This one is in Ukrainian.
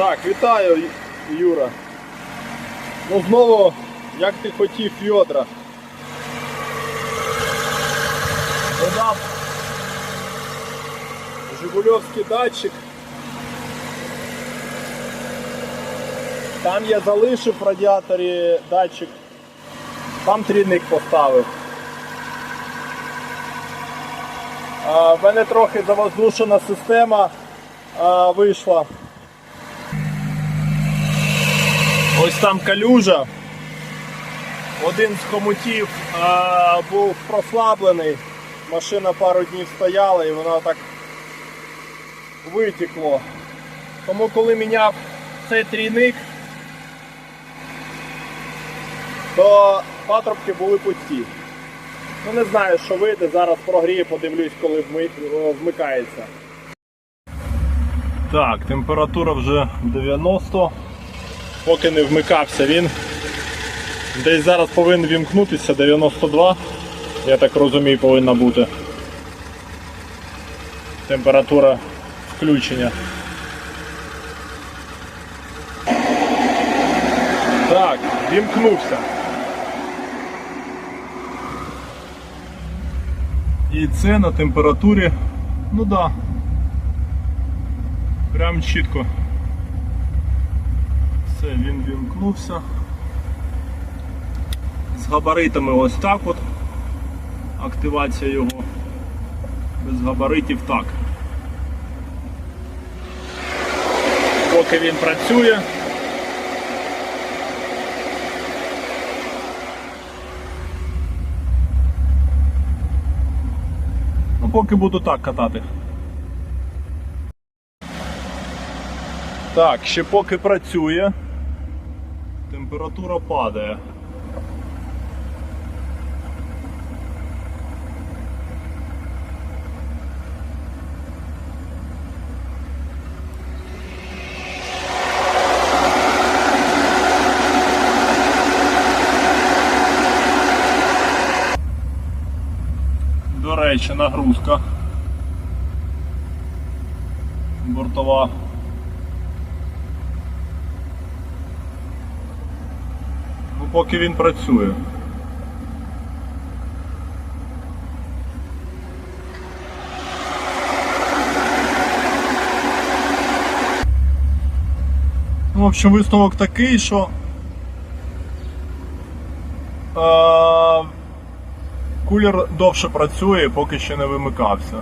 Так, вітаю, Юра. Ну знову, як ти хотів Фьодра. Додав Жигульовський датчик. Там я залишив в радіаторі датчик. Там трійник поставив. В мене трохи завоздушена система вийшла. Ось там калюжа. Один з хомутів а, був прослаблений. Машина пару днів стояла і вона так витекло. Тому коли міняв цей трійник, то патрубки були пусті. Ну не знаю, що вийде, зараз прогрію, подивлюсь, коли вми- вмикається. Так, температура вже 90. Поки не вмикався він. Десь зараз повинен вімкнутися 92. Я так розумію, повинна бути. Температура включення. Так, вімкнувся. І це на температурі, ну да, прям чітко. Все, він вімкнувся. З габаритами ось так от. Активація його. Без габаритів так. Поки він працює. Ну, поки буду так катати. Так, ще поки працює, температура падає. До речі, нагрузка бортова. Ну, поки він працює. Ну, в общем, висновок такий, що е, кулер довше працює, поки ще не вимикався.